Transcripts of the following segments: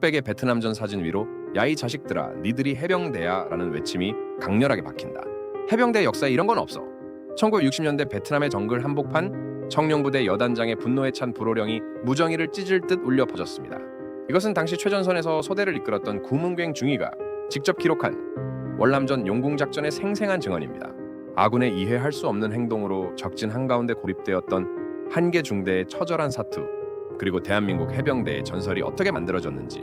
흑백의 베트남전 사진 위로 야이 자식들아 니들이 해병대야 라는 외침이 강렬하게 박힌다. 해병대 역사에 이런 건 없어. 1960년대 베트남의 정글 한복판 청룡부대 여단장의 분노에 찬 불호령이 무정의를 찢을 듯 울려 퍼졌습니다. 이것은 당시 최전선에서 소대를 이끌었던 구문갱 중위가 직접 기록한 월남전 용궁작전의 생생한 증언입니다. 아군의 이해할 수 없는 행동으로 적진 한가운데 고립되었던 한계 중대의 처절한 사투 그리고 대한민국 해병대의 전설이 어떻게 만들어졌는지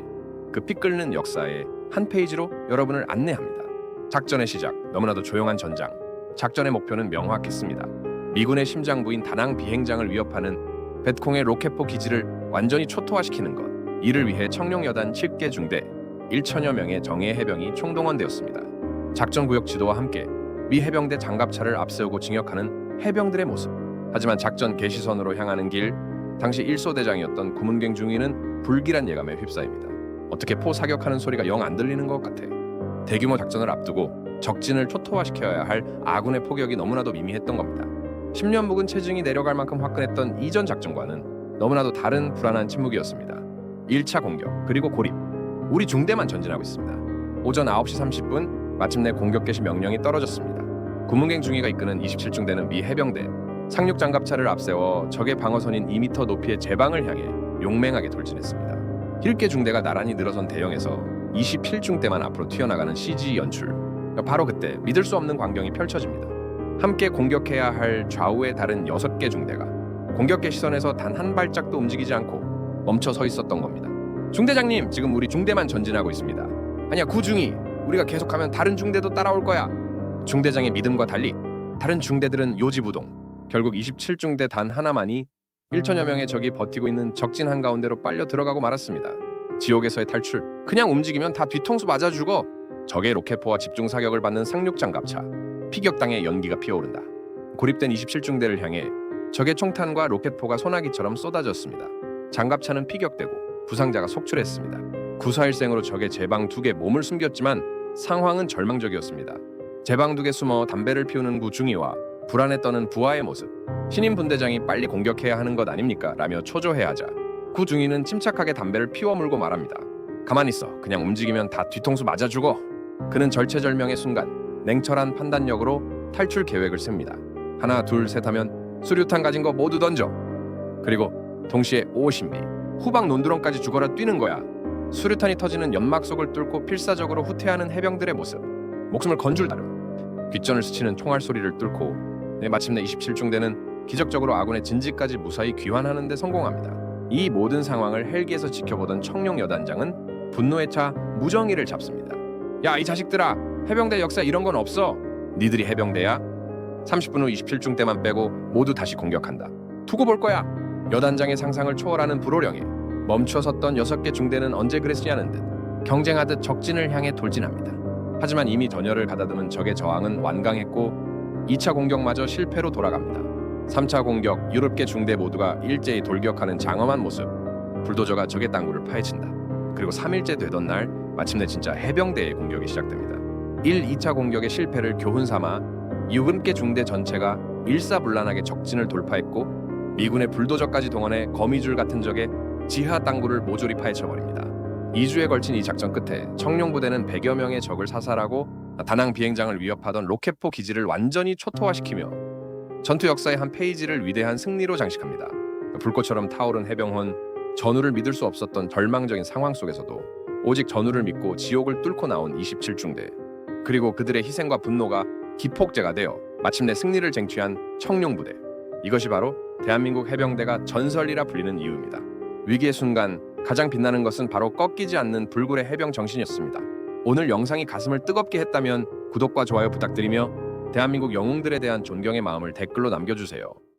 그 피 끓는 역사의 한 페이지로 여러분을 안내합니다. 작전의 시작 너무나도 조용한 전장 작전의 목표는 명확했습니다. 미군의 심장부인 다낭 비행장을 위협하는 벳콩의 로켓포 기지를 완전히 초토화시키는 것 이를 위해 청룡여단 7개 중대 1천여 명의 정예 해병이 총동원되었습니다. 작전 구역 지도와 함께 미 해병대 장갑차를 앞세우고 진격하는 해병들의 모습. 하지만 작전 개시선으로 향하는 길, 당시 1소대장이었던 구문갱 중위는 불길한 예감에 휩싸입니다. 어떻게 포 사격하는 소리가 영 안 들리는 것 같아. 대규모 작전을 앞두고 적진을 초토화시켜야 할 아군의 포격이 너무나도 미미했던 겁니다. 10년 묵은 체증이 내려갈 만큼 화끈했던 이전 작전과는 너무나도 다른 불안한 침묵이었습니다. 1차 공격 그리고 고립. 우리 중대만 전진하고 있습니다. 오전 9시 30분 마침내 공격 개시 명령이 떨어졌습니다. 구문갱 중위가 이끄는 27중대는 미 해병대 상륙 장갑차를 앞세워 적의 방어선인 2m 높이의 제방을 향해 용맹하게 돌진했습니다. 힐개 중대가 나란히 늘어선 대형에서 27중 대만 앞으로 튀어나가는 CG 연출. 바로 그때 믿을 수 없는 광경이 펼쳐집니다. 함께 공격해야 할 좌우의 다른 6개 중대가 공격 개시선에서 단 한 발짝도 움직이지 않고 멈춰 서 있었던 겁니다. 중대장님, 지금 우리 중대만 전진하고 있습니다. 아니야, 구중이. 우리가 계속하면 다른 중대도 따라올 거야. 중대장의 믿음과 달리 다른 중대들은 요지부동. 결국 27중대 단 하나만이 1천여 명의 적이 버티고 있는 적진 한가운데로 빨려 들어가고 말았습니다. 지옥에서의 탈출. 그냥 움직이면 다 뒤통수 맞아 죽어. 적의 로켓포와 집중 사격을 받는 상륙장갑차. 피격당의 연기가 피어오른다. 고립된 27중대를 향해 적의 총탄과 로켓포가 소나기처럼 쏟아졌습니다. 장갑차는 피격되고 부상자가 속출했습니다. 구사일생으로 적의 제방 두 개 몸을 숨겼지만 상황은 절망적이었습니다. 제방 두 개 숨어 담배를 피우는 구중이와 불안에 떠는 부하의 모습. 신임 분대장이 빨리 공격해야 하는 것 아닙니까? 라며 초조해하자 구중이는 침착하게 담배를 피워 물고 말합니다. 가만히 있어. 그냥 움직이면 다 뒤통수 맞아 죽어. 그는 절체절명의 순간 냉철한 판단력으로 탈출 계획을 셉니다. 하나 둘 셋 하면 수류탄 가진 거 모두 던져. 그리고 동시에 50미 후방 논두렁까지 죽어라 뛰는 거야. 수류탄이 터지는 연막 속을 뚫고 필사적으로 후퇴하는 해병들의 모습. 목숨을 건줄 다름. 귓전을 스치는 총알 소리를 뚫고 네, 마침내 27중 대는 기적적으로 아군의 진지까지 무사히 귀환하는 데 성공합니다. 이 모든 상황을 헬기에서 지켜보던 청룡 여단장은 분노에 차 무정의를 잡습니다. 야 이 자식들아 해병대 역사 이런 건 없어. 니들이 해병대야? 30분 후 27중 대만 빼고 모두 다시 공격한다. 두고 볼 거야. 여단장의 상상을 초월하는 불호령에 멈춰 섰던 6개 중대는 언제 그랬으냐는 듯 경쟁하듯 적진을 향해 돌진합니다. 하지만 이미 전열을 가다듬은 적의 저항은 완강했고 2차 공격마저 실패로 돌아갑니다. 3차 공격 유럽계 중대 모두가 일제히 돌격하는 장엄한 모습. 불도저가 적의 땅굴을 파헤친다. 그리고 3일째 되던 날 마침내 진짜 해병대의 공격이 시작됩니다. 1, 2차 공격의 실패를 교훈 삼아 6개 중대 전체가 일사불란하게 적진을 돌파했고 미군의 불도저까지 동원해 거미줄 같은 적의 지하 땅굴을 모조리 파헤쳐버립니다. 2주에 걸친 이 작전 끝에 청룡부대는 100여 명의 적을 사살하고 다낭 비행장을 위협하던 로켓포 기지를 완전히 초토화시키며 전투 역사의 한 페이지를 위대한 승리로 장식합니다. 불꽃처럼 타오른 해병헌 전우를 믿을 수 없었던 절망적인 상황 속에서도 오직 전우를 믿고 지옥을 뚫고 나온 27중대 그리고 그들의 희생과 분노가 기폭제가 되어 마침내 승리를 쟁취한 청룡부대 이것이 바로 대한민국 해병대가 전설이라 불리는 이유입니다. 위기의 순간 가장 빛나는 것은 바로 꺾이지 않는 불굴의 해병 정신이었습니다. 오늘 영상이 가슴을 뜨겁게 했다면 구독과 좋아요 부탁드리며 대한민국 영웅들에 대한 존경의 마음을 댓글로 남겨주세요.